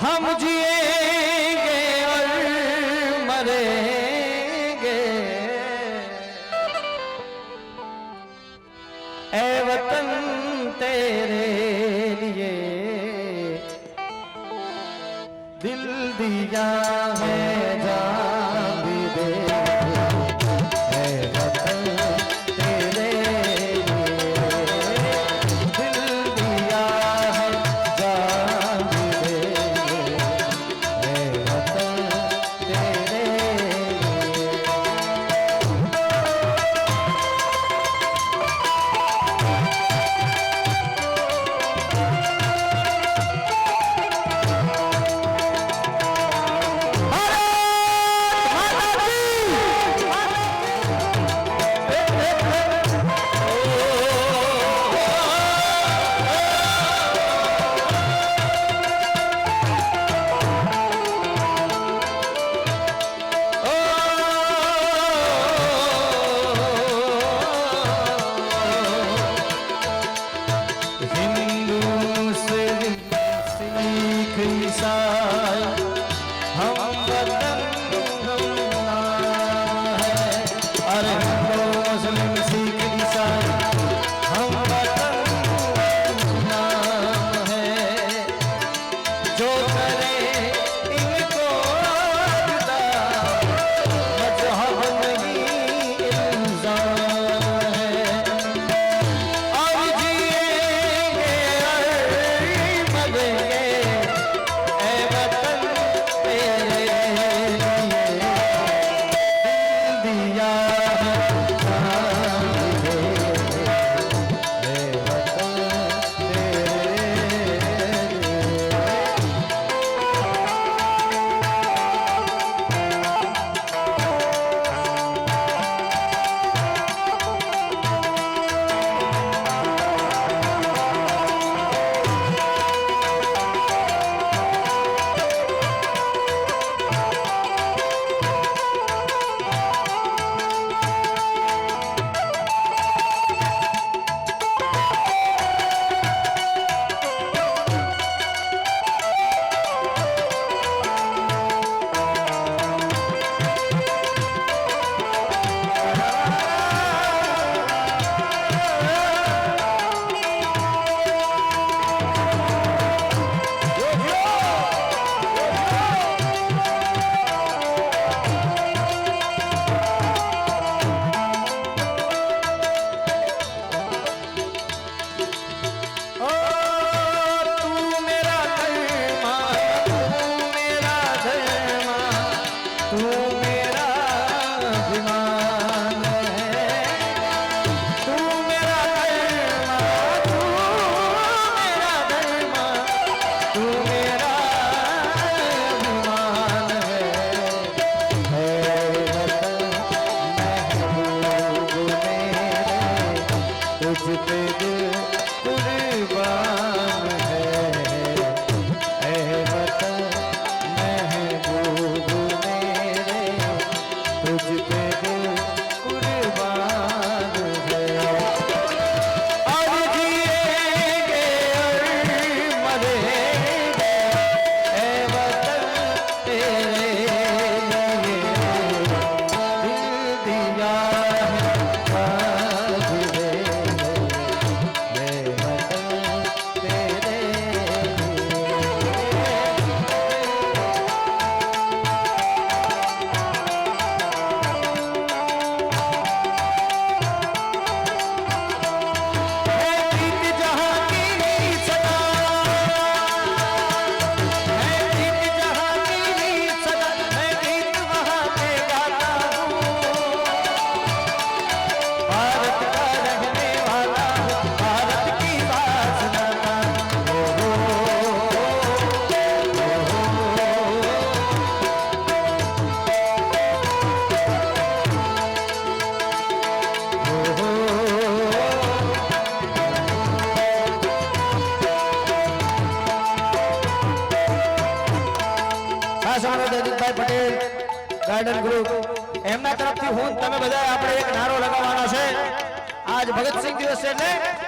हम जिए Continue. baby પ્રદીપભાઈ Patel, garden group. એમના તરફથી હું તમે બધા આપણે એક નારો લગાવવાનો છે. આજ ભગતસિંહ દિવસ છે એટલે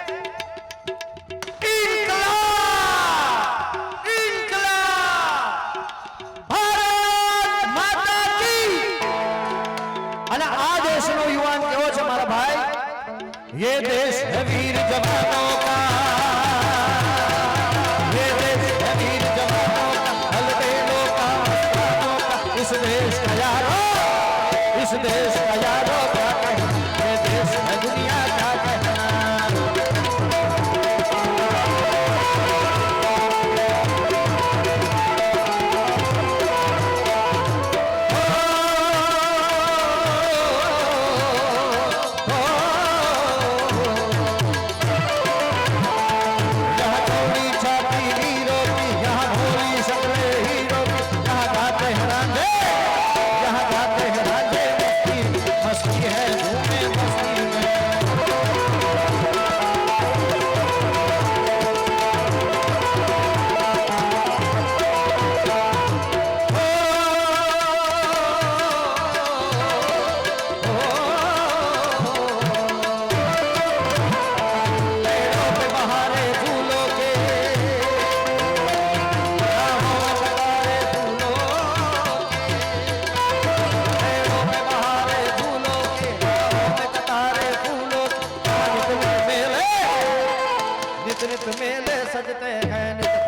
नित मेले सजते हैं नित